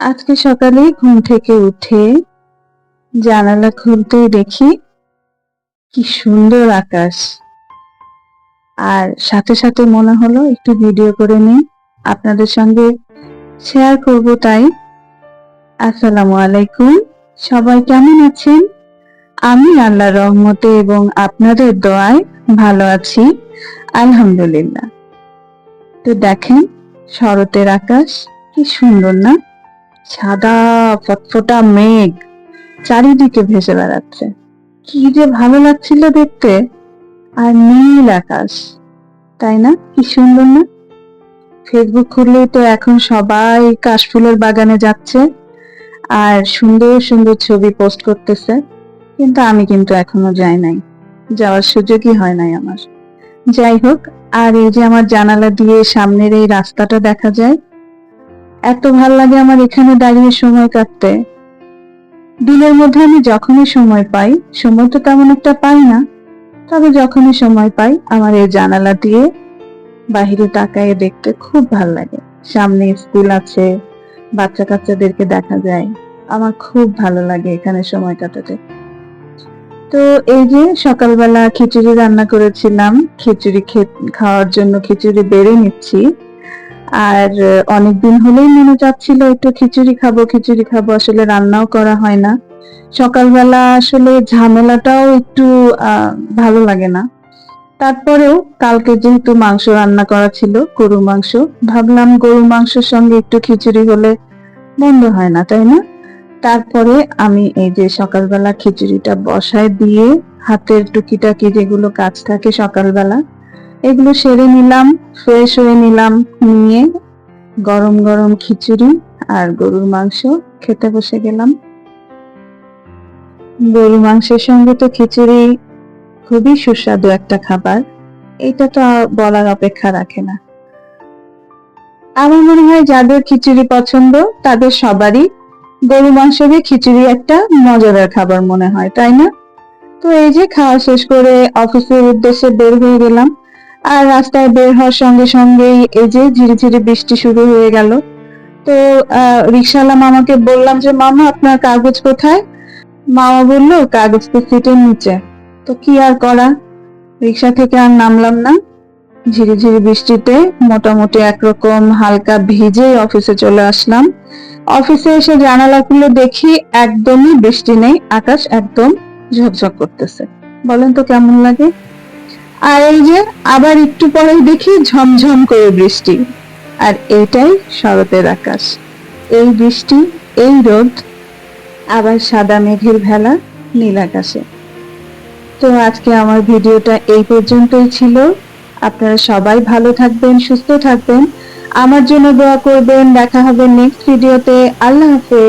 আজকে সকালে ঘুম থেকে উঠে জানালা খুলতেই দেখি কি সুন্দর আকাশ। আর সাথে সাথে মনে হলো একটু ভিডিও করে নিই, আপনাদের সঙ্গে শেয়ার করব তাই। আসসালামু আলাইকুম, সবাই কেমন আছেন? আমি আল্লাহ রহমতে এবং আপনাদের দোয়ায় ভালো আছি, আলহামদুলিল্লাহ। তো দেখেন, শরতের আকাশ কি সুন্দর না? সাদা ফটফটা মেঘ চারিদিকে ভেসে বেড়াচ্ছে। কি যে ভালো লাগছিল দেখতে। আর নীল আকাশ, তাই না? কি সুন্দর না? ফেসবুক খুললেই তো এখন সবাই কাশফুলের বাগানে যাচ্ছে আর সুন্দর সুন্দর ছবি পোস্ট করতেছে। কিন্তু আমি কিন্তু এখনও যাই নাই। যাওয়ার সুযোগই হয় নাই আমার। যাই হোক, আর এই যে আমার জানালা দিয়ে সামনের এই রাস্তাটা দেখা যায় এত ভালো লাগে আমার এখানে দাঁড়িয়ে সময় কাটতে। দিনের মধ্যে আমি যখনই সময় পাই, সময় তো তেমন একটা পাই না, তবে যখনই সময় পাই, আমার এই জানালা দিয়ে বাহিরে তাকায়ে দেখতে খুব ভালো লাগে। সামনে স্কুল আছে বাচ্চা কাচ্চাদেরকে দেখা যায়, আমার খুব ভালো লাগে এখানে সময় কাটাতে। তো এই যে সকালবেলা খিচুড়ি রান্না করেছিলাম, খিচুড়ি খাওয়ার জন্য খিচুড়ি বেড়ে নিচ্ছি। আর অনেকদিন হলেই মনে চাচ্ছিল একটু খিচুড়ি খাব খিচুড়ি খাব, আসলে রান্নাও করা হয় না। সকালবেলা আসলে ঝামেলাটাও একটু ভালো লাগে না। তারপরেও কালকে যেহেতু মাংস রান্না করা ছিল গরু মাংস, ভাবলাম গরু মাংসের সঙ্গে একটু খিচুড়ি হলে বন্ধ হয় না, তাই না? তারপরে আমি এই যে সকালবেলা খিচুড়িটা বসায় দিয়ে, হাতের টুকিটাকি যেগুলো কাজ থাকে সকালবেলা এগুলো সেরে নিলাম ফ্রেশ হয়ে নিলাম, নিয়ে গরম গরম খিচুড়ি আর গরুর মাংস খেতে বসে গেলাম। গরু মাংসের সঙ্গে তো খিচুড়ি খুবই সুস্বাদু একটা খাবার, এটা তো বলার অপেক্ষা রাখে না। আমার মনে হয় যাদের খিচুড়ি পছন্দ, তাদের সবারই গরু মাংস দিয়ে খিচুড়ি একটা মজাদার খাবার মনে হয়, তাই না? তো এই যে খাওয়া শেষ করে অফিসের উদ্দেশ্যে বের হয়ে গেলাম। আর রাস্তায় বের হওয়ার সঙ্গে সঙ্গেই এই যে ঝিরি ঝিরি বৃষ্টি শুরু হয়ে গেল। তো রিক্সাওয়ালা মামাকে বললাম যে, মামা, আপনার কাগজ কোথায়? মামা বলল, কাগজ তো সিটের নিচে। তো কি আর করা? রিক্সা থেকে আর নামলাম না। ঝিরি ঝিরি বৃষ্টিতে মোটামুটি একরকম হালকা ভিজে অফিসে চলে আসলাম। অফিসে এসে জানালা খুলে দেখি একদমই বৃষ্টি নেই, আকাশ একদম ঝকঝক করতেছে। বলেন তো কেমন লাগে? আর এই যে আবার একটু পরে দেখি ঝমঝম করে বৃষ্টি। আর এটাই শরতের আকাশ। এই বৃষ্টি, এই রোদ, আবার সাদা মেঘের ভেলা নীল আকাশে। তো আজকে আমার ভিডিওটা এই পর্যন্তই ছিল। আপনারা সবাই ভালো থাকবেন, সুস্থ থাকবেন। আমার জন্য দোয়া করবেন। দেখা হবে নেক্সট ভিডিওতে আল্লাহ হাফেজ।